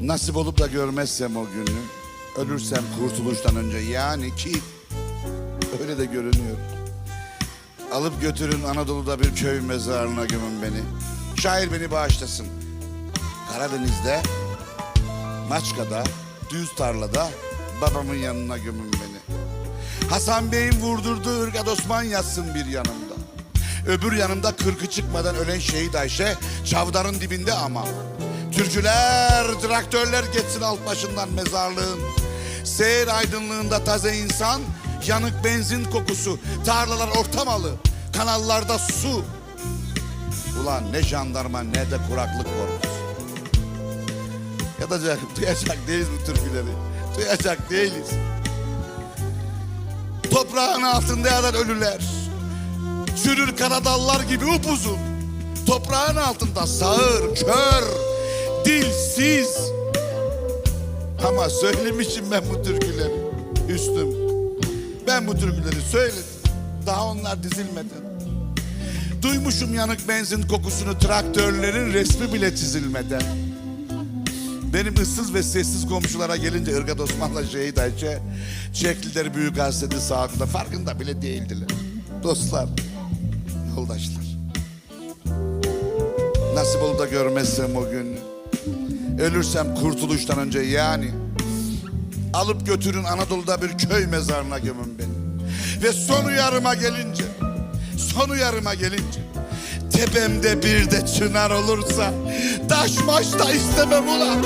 Nasip olup da görmezsem o günü, ölürsem kurtuluştan önce yani ki öyle de görünüyor. Alıp götürün Anadolu'da bir köy mezarlığına gömün beni. Şair beni bağışlasın. Karadeniz'de, Maçka'da, düz tarlada babamın yanına gömün beni. Hasan Bey'in vurdurduğu ırgat Osman yatsın bir yanımda. Öbür yanımda kırkı çıkmadan ölen şehit Ayşe çavdarın dibinde ama. Türküler, traktörler geçsin alt başından mezarlığın. Seyir aydınlığında taze insan, yanık benzin kokusu, tarlalar ortamalı, kanallarda su. Ulan ne jandarma ne de kuraklık korkusu. Yatacak, duyacak değiliz bu türküleri. Duyacak değiliz. Toprağın altında yatan ölüler. Çürür karadallar gibi upuzun. Toprağın altında sağır, kör, Ama söylemişim ben bu türküleri. Üstüm. Ben bu türküleri söyledim. Daha onlar dizilmedi. Duymuşum yanık benzin kokusunu traktörlerin resmi bile çizilmeden. Benim ıssız ve sessiz komşulara gelince Irgat Osman'la Şehit Ayşe çektiler büyük hasreti sağında farkında bile değildiler. Dostlar, yoldaşlar. Nasip olup da görmezsem o gün, ölürsem kurtuluştan önce yani alıp götürün Anadolu'da bir köy mezarına gömün beni. Ve son uyarıma gelince, son uyarıma gelince tepemde bir de çınar olursa taş maş da istemem ulan.